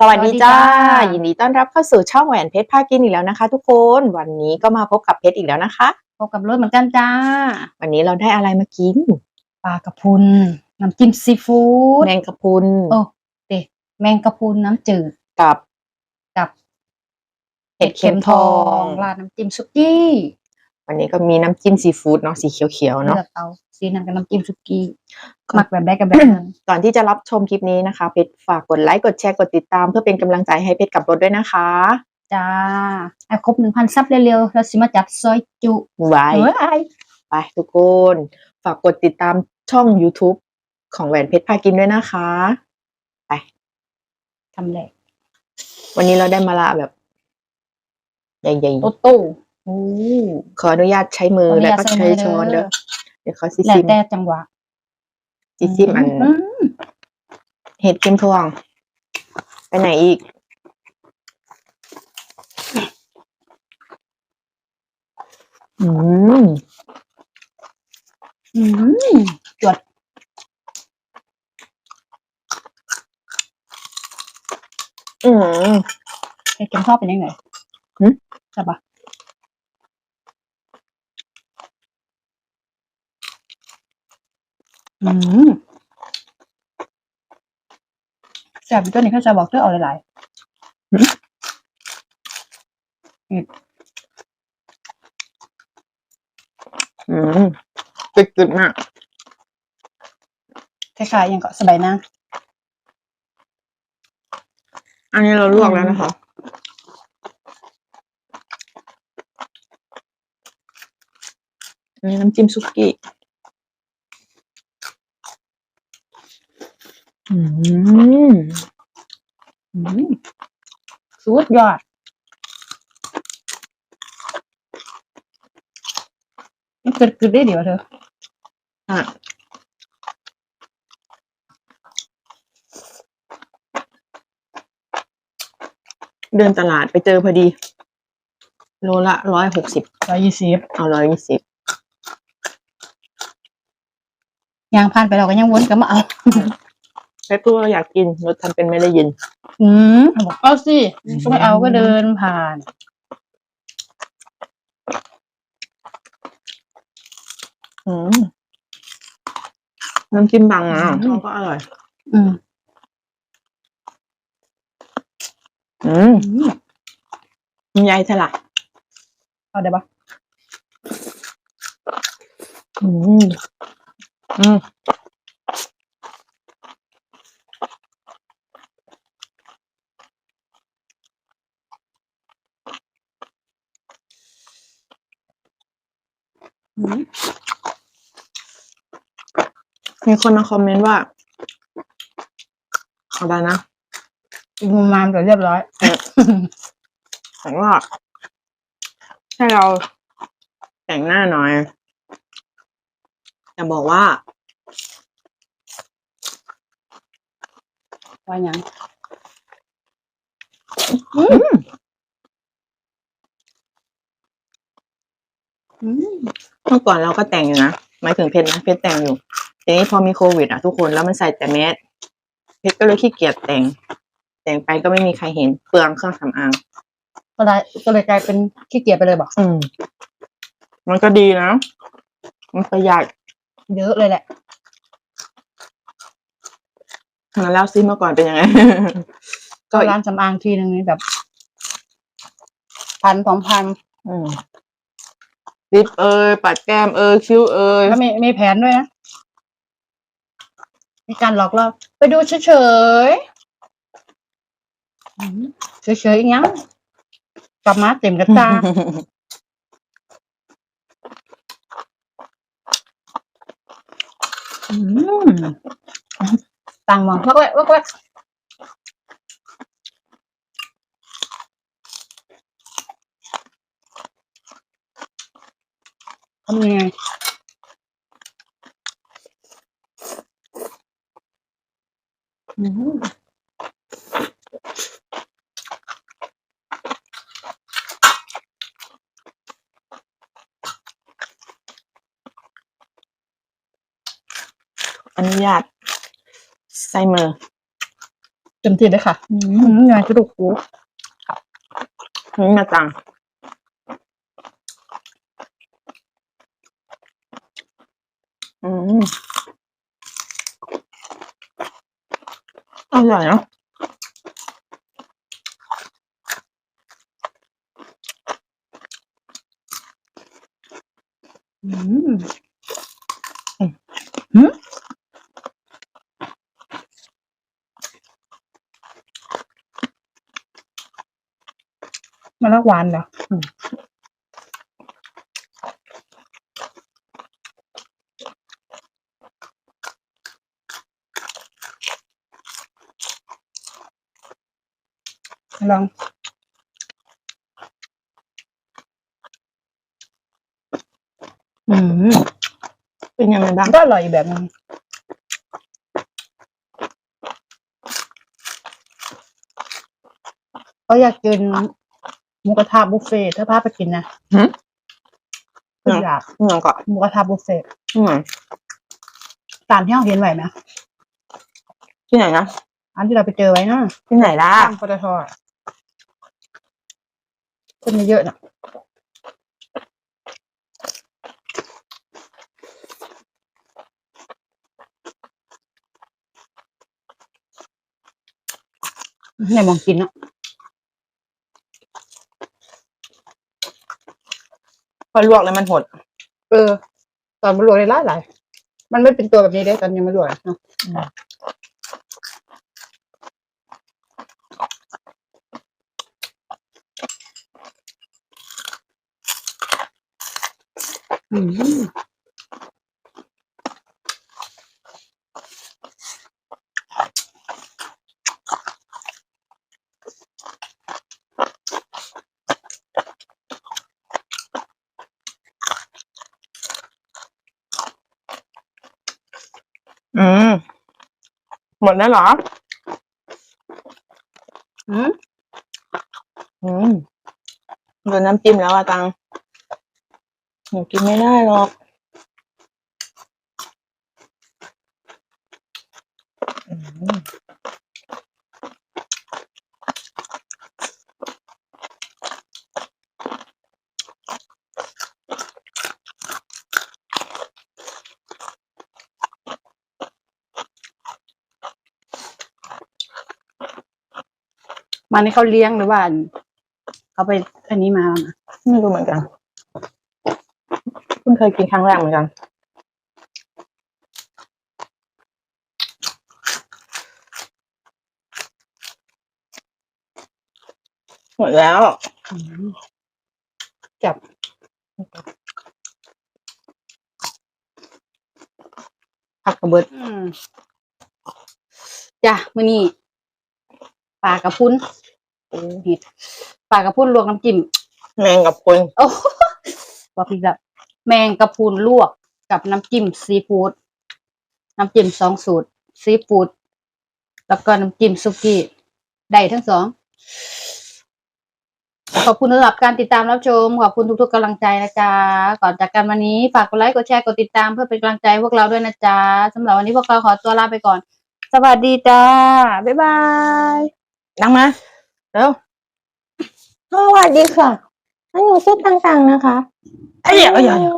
สวัสดีจ้าสวัสดีจ้า ยินดีต้อนรับเข้าสู่ช่องแหวนเพชรพากินอีกแล้วนะคะ ทุกคนวันนี้ก็มาพบกับเพชรอีกแล้วนะคะ พบกับรถเหมือนกันจ้า วันนี้เราได้อะไรมากินปลากระพุนน้ำจิ้มซีฟู้ดแมงกะพรุนโอ้เดแมงกระพุนน้ำจืดกับกับเห็ดเข็มทองราดน้ำจิ้มซุกี้ วันนี้ก็มีน้ำจิ้มซีฟู้ดเนาะสีเขียวๆเนาะเลือกเอาสีนั้นกับน้ำจิ้มซุกี้ครับหมักแบบได้กับแบบนั้นก่อนที่จะรับชมคลิปนี้นะคะ เพชรฝากกดไลค์กดแชร์กดติดตาม เพื่อเป็นกำลังใจให้เพชรกับรถด้วยนะคะจ้าไอ้ครบหนึ่งพันซับเร็วๆเราสิมาจัดซอยจุไว้เฮ้ยไปทุกคนฝากกดติดตามช่อง YouTube ของแหวนเพชรพากินด้วยนะคะทำแหลกวันนี้เราได้มาละแบบ ใหญ่โตโต้โอ้ๆ ขออนุญาตใช้มือขออนุแล้วญาตก็ใช้ใช้มือช้อนเด้เด้ออเดี๋ยวเขาซิแล้วซิมแต่จังหวะซิซิมอันอืมเห็ดเข็มทองไปไหนอีก อืม อืมจวดอืมเห็ดเข็มทอดเป็นยังไงหึใช่ปะ อืมแซ่บอยู่ตัวนี้เขาจะบอกเธอเอาหลายอืมตึกตึกมากๆคล้ายๆอยังก็สบายนางอันนี้เราลวกแล้วนะคะ อันนี้น้ำจิ้มซุกี้ อืมอืมสุดยอดมันเกิดขึ้นได้เดี๋ยวเธอ อะเดินตลาดไปเจอพอดี โลละร้อยหกสิบร้อยยี่สิบเอาร้อยยี่สิบ ยางผ่านไปเราก็ยังวนกลับมาเอาแค่พูดว่าอยากกินรถทำเป็นไม่ได้ยิน อืมบอกเอาสิก็ไม่เอาก็เดินผ่าน อืมน้ำจิ้มบางอะอืม ก็อร่อย อืมอืมอืมคุณยายสลักเอาได้ปะอืม อืมอืมมีคนมาคอมเมนต์ว่าอะไรนะอีกมุมมามเดี๋ยวเรียบร้อยแต่ว่าให้เราแต่งหน้าหน่อย จะบอกว่าว่ายังอืมเมื่อก่อนเราก็แต่งอยู่นะหมายถึงเพชรนะเพชรแต่งอยู่ทีนี้พอมีโควิดอะทุกคนแล้วมันใส่แต่แมสเพชรก็เลยขี้เกียจแต่ง แต่งไปก็ไม่มีใครเห็นเปลืองเครื่องสำอางก็เลยก็เลยกลายเป็นขี้เกียจไปเลยบอก อืม มันก็ดีนะ มันประหยัด เยอะเลยแหละมาแล้วซิเมื่อก่อนเป็นยังไง ก็ก็ร้านสำอางทีนึงนี่แบบ พันสองพันอืมลิปเอยปัดแก้มเอยคิ้วเอยแล้วมีมีแผนด้วยนะมีการหลอกล่อไปดูเฉยๆอืมเฉยๆอีกยังกลับมาเต็มกระตา อืมต่างมองวักแวกวักแวกทำยังไงอืม นุญาตใส่มือเต็มที่เลยค่ะอือืมมงานกระดูกหูนี่มาจังอืมอร่อยเนาะอืม หืม มันละหวานเหรออลองอืมเป็นยังไงบ้างก็อร่อยอีกแบบนึงเขาอยากกิน หมูกระทะบุฟเฟ่ต์ถ้าพาไปกินนะหืมคืออยากนี่ยังก็หมูกระทะบุฟเฟ่ต์ที่ไหนตามที่เราเห็นไว้ไหมที่ไหนนะอันที่เราไปเจอไว้นะที่ไหนล่ะตามปตทอะคนเยอะๆน่ะไหนมองกินเนาะ พ อลวกแล้วมันหด เออ ตอนมันลวกได้หลายหลายมันไม่เป็นตัวแบบนี้เด้ตอนยังไม่ลวกอะเนาะอืม อืม ห มดแล้วเหรออืมอืมโดนน้ำจิ้มแล้วอะตังหนูกินไม่ได้หรอก มันนี่เขาเลี้ยงหรือว่าเขาไปอันนี้มานะไม่รู้เหมือนกันเพิ่งเคยกินครั้งแรกเหมือนกัน หมดแล้วจับผักกระเบิดอืมจ้ะมื่อนี้ ปลากระพุ้นโอ้ผิดปลากระพุ้นลวกน้ำจิ้มแมงกับคนโอ้ว่าผิดละแมงกระพุนลวกกับน้ำจิ้มซีฟู้ดน้ำจิ้มสองสูตรซีฟู้ดแล้วก็น้ำจิ้มซุกี้ได้ทั้งสองขอบคุณสำหรับการติดตามรับชม ขอบคุณทุกๆกำลังใจนะจ๊ะ ก่อนจากกันวันนี้ฝากกดไลค์ กดแชร์ กดติดตามเพื่อเป็นกำลังใจให้พวกเราด้วยนะจ๊ะสำหรับวันนี้พวกเราขอตัวลาไปก่อน สวัสดีจ้า บ๊ายบาย นั่งมาเร็วสวัสดีค่ะอันหนูชื่อต่างๆนะคะไอ้เหี้ยไอ้เหี้ย